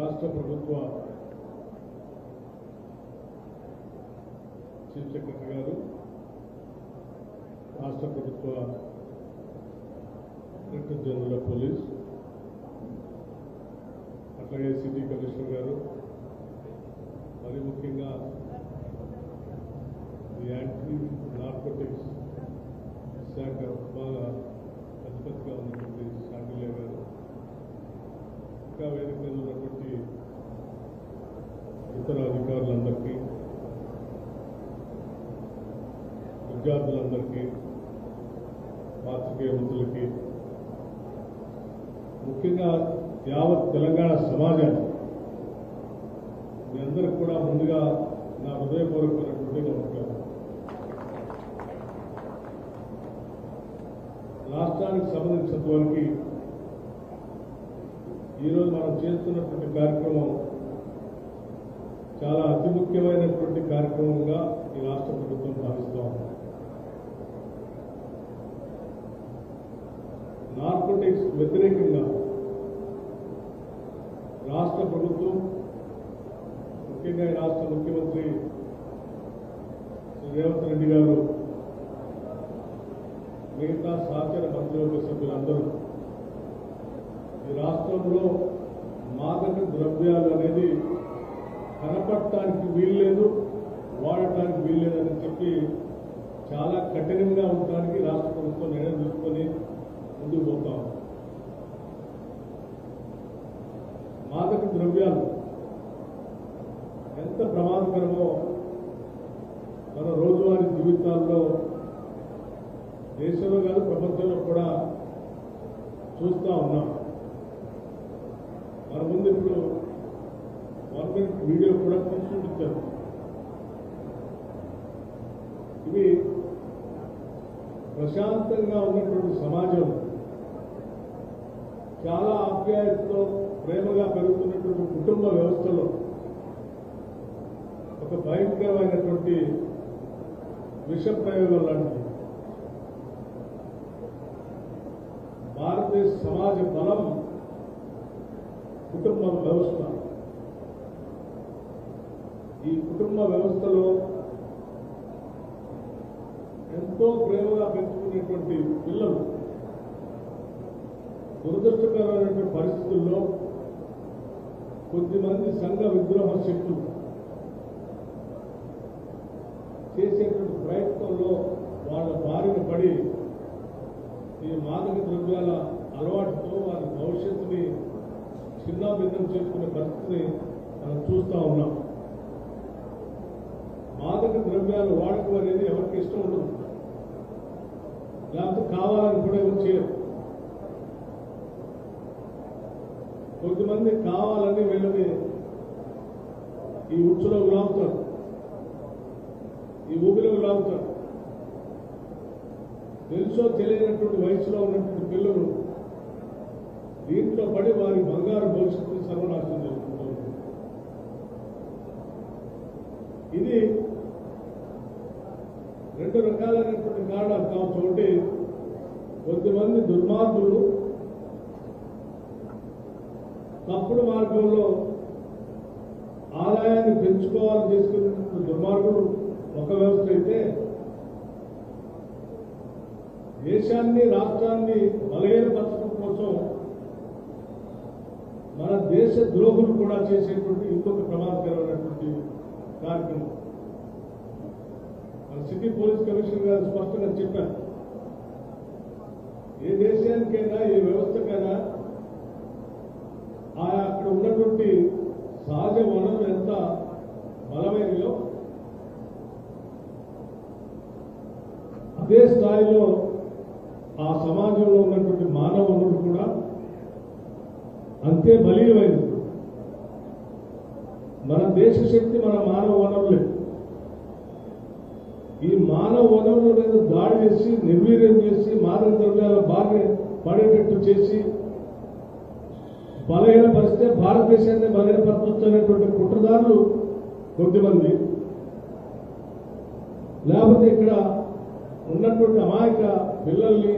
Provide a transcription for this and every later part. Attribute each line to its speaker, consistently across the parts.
Speaker 1: రాష్ట్ర ప్రభుత్వ chief secretary గారు రాష్ట్ర ప్రభుత్వ డైరెక్టర్ జనరల్ ఆఫ్ పోలీస్ అట్లాగే సిటీ కమిషనర్ గారు మరి ముఖ్యంగా ఈ యాంటీ నార్కోటిక్స్ శాఖ బాగా అధిపతిగా ఉన్నటువంటి శాండిల్య గారు ఇంకా వేదిక మీద ఉన్నటువంటి ఇతర అధికారులందరికీ విద్యార్థులందరికీ పాత్రికేయ ముఖ్యంగా యావత్ తెలంగాణ సమాజానికి మీ అందరికి కూడా ముందుగా నా హృదయపూర్వకమైనటువంటి నమస్కారం. రాష్ట్రానికి సంబంధించినంత వరకు ఈరోజు మనం చేస్తున్నటువంటి కార్యక్రమం చాలా అతి ముఖ్యమైనటువంటి కార్యక్రమంగా ఈ రాష్ట్ర ప్రభుత్వం భావిస్తూ ఉంది నార్కోటిక్స్ వ్యతిరేకంగా రాష్ట్ర ప్రభుత్వం ముఖ్యంగా రాష్ట్ర ముఖ్యమంత్రి శ్రీ రేవంత్ రెడ్డి గారు మిగతా సహచర మంత్రివర్గ సభ్యులందరూ ఈ రాష్ట్రంలో మాదక ద్రవ్యాలు అనేది కనపడటానికి వీల్లేదు వాడటానికి వీల్లేదని చెప్పి చాలా కఠినంగా ఉండటానికి రాష్ట్ర ప్రభుత్వం నిర్ణయం తీసుకొని ముందుకు పోతాం. మాదక ద్రవ్యాలు ఎంత ప్రమాదకరమో మన రోజువారీ జీవితాల్లో దేశంలో కాదు ప్రపంచంలో కూడా చూస్తూ ఉన్నాం. మన ముందు ఇప్పుడు వన్ మినిట్ వీడియో కూడా చూపించారు ఇవి ప్రశాంతంగా ఉన్నటువంటి సమాజం చాలా ఆప్యాయతతో ప్రేమగా పెరుగుతున్నటువంటి కుటుంబ వ్యవస్థలో ఒక భయంకరమైనటువంటి విష ప్రయోగం లాంటిది భారతదేశ సమాజ బలం కుటుంబ వ్యవస్థ. ఈ కుటుంబ వ్యవస్థలో ఎంతో ప్రేమగా పెంచుకునేటువంటి పిల్లలు దురదృష్టకరమైన పరిస్థితుల్లో కొద్దిమంది సంఘ విద్రోహ శక్తులు చేసేటువంటి ప్రయత్నంలో వాళ్ళ బారిన పడి ఈ మాదక ద్రవ్యాల అలవాటుతో వారి భవిష్యత్తుని చిన్నాభిన్నం చేసుకునే పరిస్థితిని మనం చూస్తూ ఉన్నాం. మాదక ద్రవ్యాలు వాడకం అనేది ఎవరికి ఇష్టం ఉండదు. లేకపోతే కావాలని కూడా ఎవరు చేయరు. కొద్దిమంది కావాలని వీళ్ళని ఈ ఉచ్చులోకి లాగుతారు ఈ ఊబిలో లాగుతారు తెలుసో తెలియనటువంటి వయసులో ఉన్నటువంటి పిల్లలు దీంట్లో పడి వారి బంగారు భవిష్యత్తు సర్వనాశనం చేసుకుంటారు. ఇది రెండు రకాలైనటువంటి కారణాలు కావచ్చు. ఒకటి కొద్దిమంది దుర్మార్గులు తప్పుడు మార్గంలో ఆదాయాన్ని పెంచుకోవాలని చేసుకునే దుర్మార్గులు ఒక వ్యవస్థ అయితే దేశాన్ని రాష్ట్రాన్ని బలహీనపరచడం కోసం మన దేశ ద్రోహులు కూడా చేసేటువంటి ఇంకొక ప్రమాదకరమైనటువంటి కార్యక్రమం. మన సిటీ పోలీస్ కమిషనర్ గారు స్పష్టంగా చెప్పారు. ఏ దేశానికైనా ఏ వ్యవస్థకైనా ఉన్నటువంటి సహజ వనరులు ఎంత? బలమైనయో అదే స్థాయిలో ఆ సమాజంలో ఉన్నటువంటి మానవ వనరులు కూడా అంతే బలీయమైనది మన దేశ శక్తి మన మానవ వనరులే. ఈ మానవ వనరుల మీద దాడి చేసి నిర్వీర్యం చేసి మాదక ద్రవ్యాల బారిన పడేటట్టు చేసి బలహీనపరిస్తే భారతదేశాన్ని బలహీనపరచొచ్చనేటువంటి కుట్రదారులు కొద్దిమంది. లేకపోతే ఇక్కడ ఉన్నటువంటి అమాయక పిల్లల్ని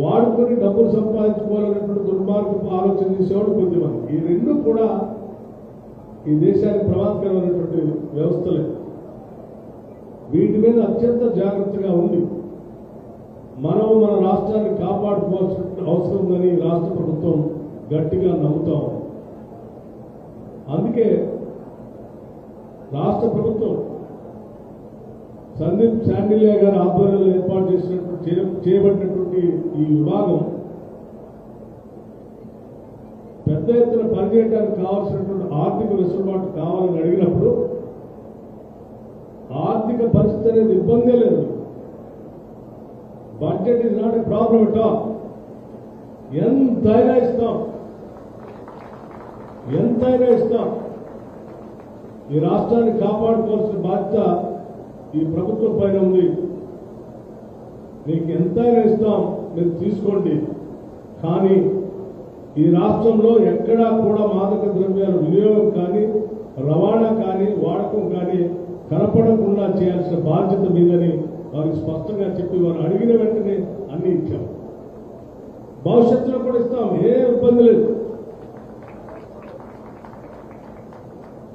Speaker 1: వాడుకొని డబ్బులు సంపాదించుకోవాలనేటువంటి దుర్మార్గపు ఆలోచన చేసేవాడు కొద్దిమంది. ఈ రెండు కూడా ఈ దేశానికి ప్రమాదకరమైనటువంటి వ్యవస్థలే. వీటి మీద అత్యంత జాగ్రత్తగా ఉంది మనం మన రాష్ట్రాన్ని కాపాడుకోవాల్సిన అవసరం ఉందని రాష్ట్ర ప్రభుత్వం గట్టిగా నమ్ముతాం. అందుకే రాష్ట్ర ప్రభుత్వం సందీప్ శాండిల్య గారి ఆధ్వర్యంలో ఏర్పాటు చేసినటువంటి చేయబడినటువంటి ఈ విభాగం పెద్ద ఎత్తున పనిచేయడానికి కావాల్సినటువంటి ఆర్థిక వెసులుబాటు కావాలని అడిగినప్పుడు ఆర్థిక పరిస్థితి అనేది ఇబ్బందే లేదు. Budget is not a problem at all ఎంతైనా ఇస్తాం. ఎంతైనా ఇస్తాం. ఈ రాష్ట్రాన్ని కాపాడుకోవాల్సిన బాధ్యత ఈ ప్రభుత్వం పైన ఉంది. మీకు ఎంతైనా ఇస్తాం. మీరు తీసుకోండి. కానీ ఈ రాష్ట్రంలో ఎక్కడా కూడా మాదక ద్రవ్యాల వినియోగం కానీ రవాణా కానీ వాడకం కానీ కనపడకుండా చేయాల్సిన బాధ్యత మీదని వారికి స్పష్టంగా చెప్పి వారు అడిగిన వెంటనే అన్ని ఇచ్చాం భవిష్యత్తులో కూడా ఇస్తాం ఏ ఇబ్బంది లేదు.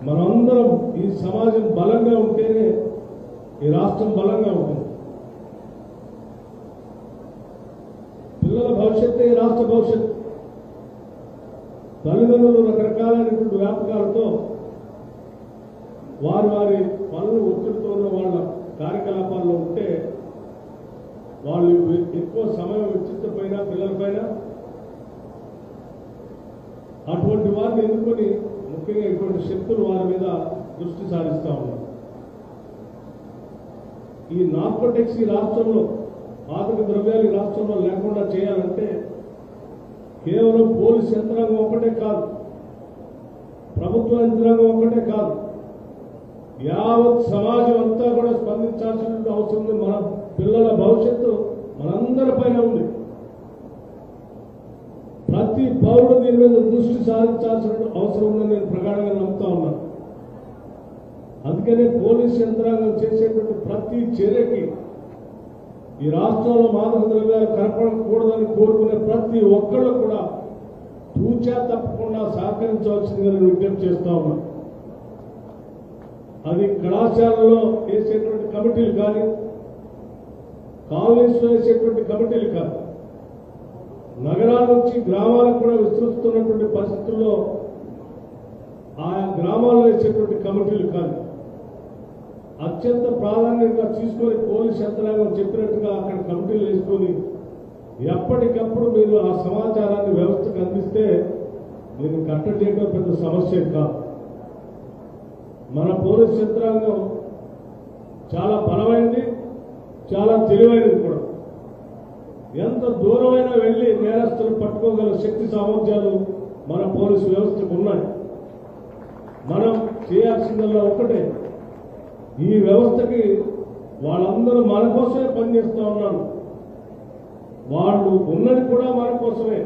Speaker 1: మనందరం ఈ సమాజం బలంగా ఉంటేనే ఈ రాష్ట్రం బలంగా ఉంటుంది. పిల్లల భవిష్యత్తే ఈ రాష్ట్ర భవిష్యత్తు. తల్లిదండ్రులు రకరకాలైనటువంటి వ్యాపకాలతో వారి వారి పనులు ఒత్తిడితో ఉన్న వాళ్ళ కార్యకలాపాల్లో ఉంటే వాళ్ళు ఎక్కువ సమయం వెచ్చితపైన పిల్లలపైన అటువంటి వారిని ఎన్నుకొని ముఖ్యంగా ఇటువంటి శక్తులు వారి మీద దృష్టి సారిస్తా ఉన్నారు. ఈ నార్కోటెక్స్ ఈ రాష్ట్రంలో ఆర్థిక ద్రవ్యాలు ఈ రాష్ట్రంలో లేకుండా చేయాలంటే కేవలం పోలీస్ యంత్రాంగం ఒకటే కాదు ప్రభుత్వ యంత్రాంగం ఒకటే కాదు యావత్ సమాజం అంతా కూడా స్పందించాల్సిన అవసరం ఉంది. మన పిల్లల భవిష్యత్తు మనందరిపైన ఉంది. ప్రతి పౌరుడు దీని మీద దృష్టి సాధించాల్సిన అవసరం ఉందని నేను ప్రగాఢంగా నమ్ముతా ఉన్నాను అందుకనే పోలీస్ యంత్రాంగం చేసేటువంటి ప్రతి చర్యకి ఈ రాష్ట్రంలో మాదక ద్రవ్యాలు కనపడకూడదని కోరుకునే ప్రతి ఒక్కళ్ళు కూడా తూచా తప్పకుండా సహకరించవలసిందిగా నేను విజ్ఞప్తి చేస్తా ఉన్నాను అది కళాశాలలో వేసేటువంటి కమిటీలు కానీ కాలనీస్లో వేసేటువంటి కమిటీలు కాదు. నగరాల నుంచి గ్రామాలకు కూడా విస్తృతున్నటువంటి పరిస్థితుల్లో ఆయా గ్రామాల్లో వేసేటువంటి కమిటీలు కాదు. అత్యంత ప్రాధాన్యంగా తీసుకొని పోలీస్ యంత్రాంగం చెప్పినట్టుగా అక్కడ కమిటీలు వేసుకొని ఎప్పటికప్పుడు మీరు ఆ సమాచారాన్ని వ్యవస్థకు అందిస్తే మీరు కట్టడి చేయడం పెద్ద సమస్య కాదు. మన పోలీస్ యంత్రాంగం చాలా బలమైనది చాలా తెలివైనది కూడా. ఎంత దూరమైనా వెళ్ళి నేరస్తులు పట్టుకోగల శక్తి సామర్థ్యాలు మన పోలీసు వ్యవస్థకు ఉన్నాయి. మనం చేయాల్సిందల్లా ఒకటే ఈ వ్యవస్థకి వాళ్ళందరూ మన కోసమే పనిచేస్తూ ఉన్నారు. వాళ్ళు ఉన్నది కూడా మన కోసమే.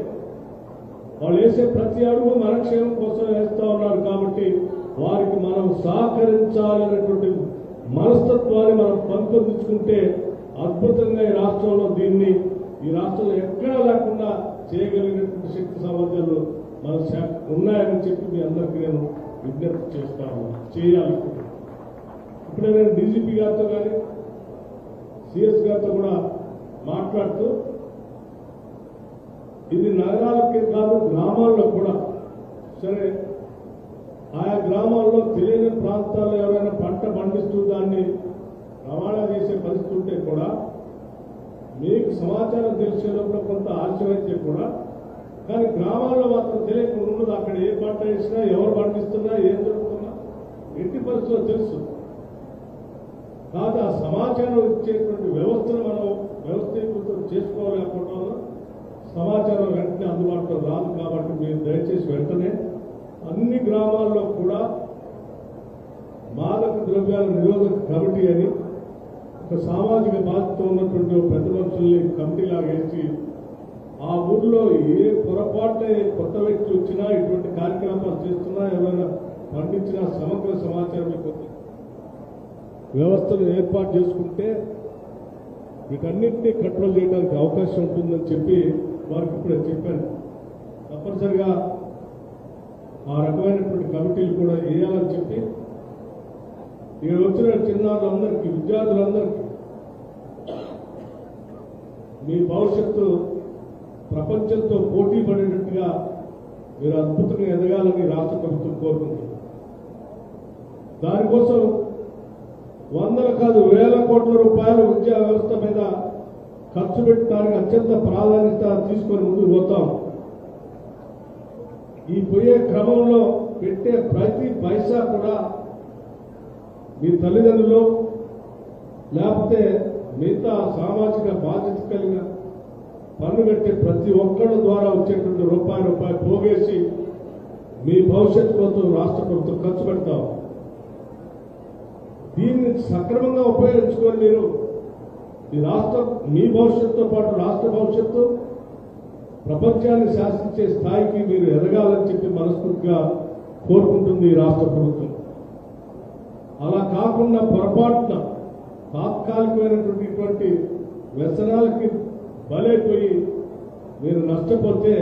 Speaker 1: వాళ్ళు వేసే ప్రతి అడుగు మన క్షేమం కోసం వేస్తూ ఉన్నారు కాబట్టి వారికి మనం సహకరించాలనేటువంటి మనస్తత్వాన్ని మనం పెంపొందించుకుంటే అద్భుతంగా ఈ రాష్ట్రంలో దీన్ని ఈ రాష్ట్రంలో ఎక్కడా లేకుండా చేయగలిగినటువంటి శక్తి సామర్థ్యాలు మన ఉన్నాయని చెప్పి మీ అందరికీ నేను విజ్ఞప్తి చేస్తాను చేయాలి ఇప్పుడే నేను డీజీపీ గారితో కానీ సిఎస్ గారితో కూడా మాట్లాడుతూ ఇది నగరాలకే కాదు గ్రామాల్లో కూడా సరే ఆయా గ్రామాల్లో తెలియని ప్రాంతాల్లో ఎవరైనా పంట పండిస్తూ దాన్ని రవాణా చేసే పరిస్థితి ఉంటే కూడా మీకు సమాచారం తెలిసేటప్పుడు కొంత ఆలస్యం అయితే కూడా. కానీ గ్రామాల్లో మాత్రం తెలియకుండా ఉండదు అక్కడ ఏ పంట వేసినా ఎవరు పండిస్తున్నా ఏం జరుగుతున్నా ఎట్టి పరిస్థితుల్లో తెలుసు. కాదు ఆ సమాచారం ఇచ్చేటువంటి వ్యవస్థను మనం వ్యవస్థీకృతం చేసుకోలేకపోవడం వల్ల సమాచారం వెంటనే అందుబాటులో రాదు కాబట్టి మీరు దయచేసి వెంటనే అన్ని గ్రామాల్లో కూడా మాదక ద్రవ్యాల నిరోధక కమిటీ అని ఒక సామాజిక బాధ్యత ఉన్నటువంటి పెద్ద మనుషుల్ని కమిటీ లాగేసి ఆ ఊర్లో ఏ పొరపాటు కొత్త వ్యక్తి వచ్చినా ఇటువంటి కార్యక్రమాలు చేస్తున్నా ఎవరైనా పండించినా సమగ్ర సమాచారం మీకు వ్యవస్థను ఏర్పాటు చేసుకుంటే వీటన్నింటినీ కంట్రోల్ చేయడానికి అవకాశం ఉంటుందని చెప్పి వారికి ఇప్పుడు చెప్పాను. తప్పనిసరిగా ఆ రకమైనటువంటి కమిటీలు కూడా వేయాలని చెప్పి నేను వచ్చిన చిన్నారులందరికీ విద్యార్థులందరికీ మీ భవిష్యత్తు ప్రపంచంతో పోటీ పడేటట్టుగా మీరు అద్భుతంగా ఎదగాలని రాష్ట్ర ప్రభుత్వం కోరుకుంటుంది దానికోసం వందల కాదు వేల కోట్ల రూపాయలు విద్యా వ్యవస్థ మీద ఖర్చు పెట్టడానికి అత్యంత ప్రాధాన్యత తీసుకొని ముందుకు పోతాం. ఈ పోయే క్రమంలో పెట్టే ప్రతి పైసా కూడా మీ తల్లిదండ్రులు లేకపోతే మిగతా సామాజిక బాధ్యత కలిగిన పన్ను కట్టే ప్రతి ఒక్కరి ద్వారా వచ్చేటువంటి రూపాయి రూపాయి పోగేసి మీ భవిష్యత్తు కోసం రాష్ట్ర ప్రభుత్వం ఖర్చు పెడతాం దీన్ని సక్రమంగా ఉపయోగించుకొని మీరు ఈ రాష్ట్ర మీ భవిష్యత్తుతో పాటు రాష్ట్ర భవిష్యత్తు ప్రపంచాన్ని శాసించే స్థాయికి మీరు ఎదగాలని చెప్పి మనస్ఫూర్తిగా కోరుకుంటుంది ఈ రాష్ట్ర ప్రభుత్వం. అలా కాకుండా పొరపాటున తాత్కాలికమైనటువంటి వ్యసనాలకి బలైపోయి మీరు నష్టపోతే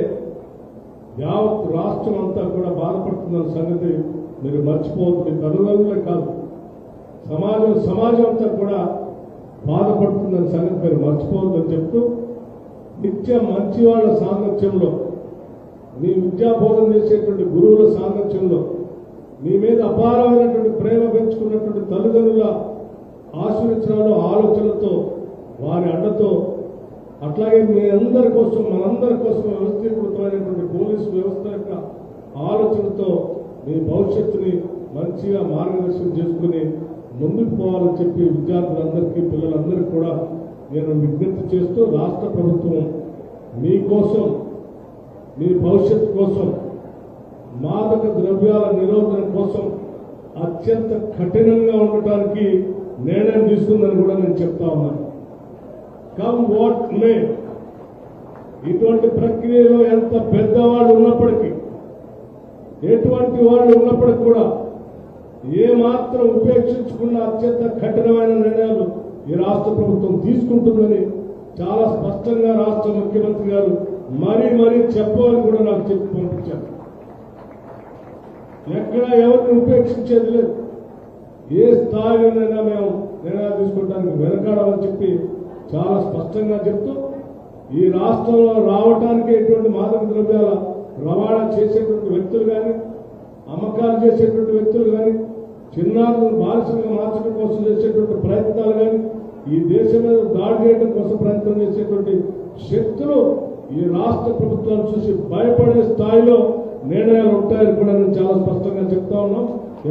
Speaker 1: యావత్ రాష్ట్రం అంతా కూడా బాధపడుతున్న సంగతి మీరు మర్చిపోవద్దు. మీ తల్లిదండ్రులే కాదు సమాజం సమాజం అంతా కూడా బాధపడుతుందన్న సంగతి మీరు మర్చిపోవద్దని చెప్తూ నిత్యం మంచి వాళ్ళ సాంగత్యంలో మీ విద్యాబోధన చేసేటువంటి గురువుల సాంగత్యంలో మీ మీద అపారమైనటువంటి ప్రేమ పెంచుకున్నటువంటి తల్లిదండ్రుల ఆశీర్వచనాలు ఆలోచనలతో వారి అండతో అట్లాగే మీ అందరి కోసం మనందరి కోసం వ్యవస్థీకృతమైనటువంటి పోలీసు వ్యవస్థ యొక్క ఆలోచనతో మీ భవిష్యత్తుని మంచిగా మార్గదర్శనం చేసుకుని ముందుకు పోవాలని చెప్పి విద్యార్థులందరికీ పిల్లలందరికీ కూడా నేను విజ్ఞప్తి చేస్తూ రాష్ట్ర ప్రభుత్వం మీకోసం మీ భవిష్యత్తు కోసం మాదక ద్రవ్యాల నిరోధన కోసం అత్యంత కఠినంగా ఉండటానికి నిర్ణయం తీసుకుందని కూడా నేను చెప్తా ఉన్నాను కమ్ వాట్ మే ఇటువంటి ప్రక్రియలో ఎంత పెద్దవాళ్ళు ఉన్నప్పటికీ ఎటువంటి వాళ్ళు ఉన్నప్పటికీ కూడా ఏ మాత్రం ఉపేక్షించుకున్న అత్యంత కఠినమైన నిర్ణయాలు ఈ రాష్ట్ర ప్రభుత్వం తీసుకుంటుందని చాలా స్పష్టంగా రాష్ట్ర ముఖ్యమంత్రి గారు మరీ మరీ చెప్పాలని కూడా నాకు చెప్పి పంపించారు. ఎక్కడ ఎవరిని ఉపేక్షించేది లేదు. ఏ స్థాయిలోనైనా మేము నిర్ణయాలు తీసుకోవడానికి వెనకాడమని చెప్పి చాలా స్పష్టంగా చెప్తూ ఈ రాష్ట్రంలో రావటానికి ఎటువంటి మాదక ద్రవ్యాల రవాణా చేసేటువంటి వ్యక్తులు కానీ అమ్మకాలు చేసేటువంటి వ్యక్తులు కానీ చిన్నారులను బానిసలుగా మార్చడం కోసం చేసేటువంటి ప్రయత్నాలు కానీ ఈ దేశం మీద దాడి చేయడం కోసం ప్రయత్నం చేసేటువంటి శక్తులు ఈ రాష్ట్ర ప్రభుత్వాన్ని చూసి భయపడే స్థాయిలో నిర్ణయాలు ఉంటాయని కూడా నేను చాలా స్పష్టంగా చెప్తా ఉన్నాం.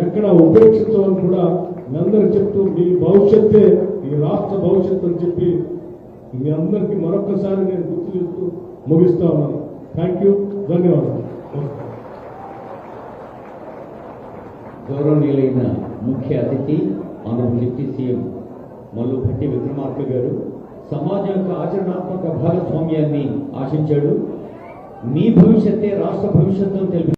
Speaker 1: ఎక్కడ ఉపేక్షించమని కూడా మీ అందరికి చెప్తూ మీ భవిష్యత్తే ఈ రాష్ట్ర భవిష్యత్తు అని చెప్పి మీ అందరికీ మరొకసారి నేను గుర్తు చేస్తూ ముగిస్తా ఉన్నాను. థ్యాంక్ యూ ధన్యవాదాలు.
Speaker 2: గౌరవనీయులైన ముఖ్య అతిథి ఆంధ్రప్రదేశ్ డిప్యూటీ సీఎం మల్లుభట్టి విక్రమార్క గారు సమాజం యొక్క ఆచరణాత్మక భాగస్వామ్యాన్ని ఆశించాడు. మీ భవిష్యత్తే రాష్ట్ర భవిష్యత్తు తెలిపి